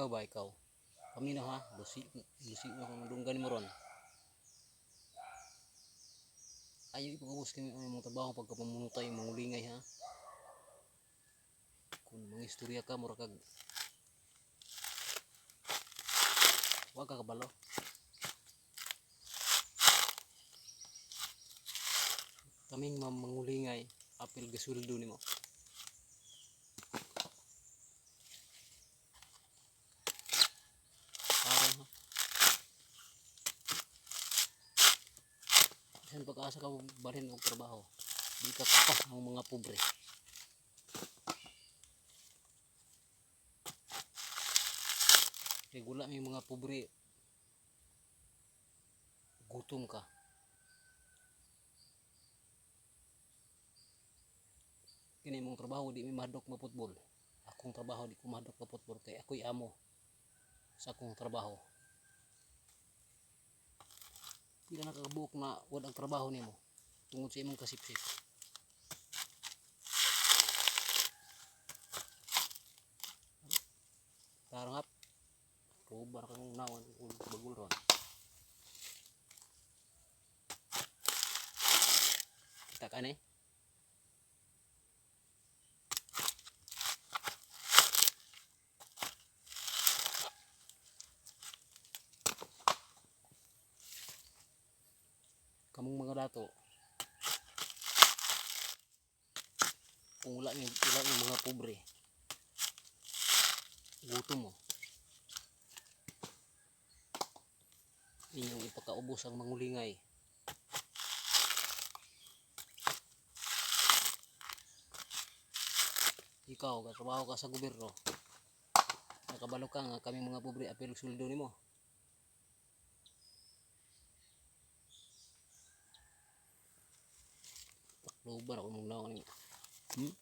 Ikaw ba, ikaw? Kami na ha, lusi, lusi na kung dunggan mo ron. Ayaw ipagabos kami ang mga trabaho pagka pamunutay, mangulingay ha. Kung mga istorya ka, mura kag... Huwag ka kabalo. Kaming mam- mangulingay, apil gasuldo nimo. Parang ha. Saan pag-asa ka balhin og trabaho? Di ka pa ang mga pobre. Kaya gula may mga pobre. Gutom ka. Kini mong trabaho di mi mahadok mo football. Akong trabaho di ko mahadok mo football kay ako'y amo sa akong trabaho. Pila na kakabuok na wad ang trabaho nimo tungod sa imong kasipsip. Tarangap. Rubar kang nawan bagul ron. Kita ka kamong mga dato. Kung wala ni wala ni mga pobre. Gutom mo inyong ipakaubos ang mangulingay. Ikaw katrabaho ka sa gobyerno. Nakabalo ka nga kami mga pobre apel suldo nimo Lubar ako mong naon. Hmm?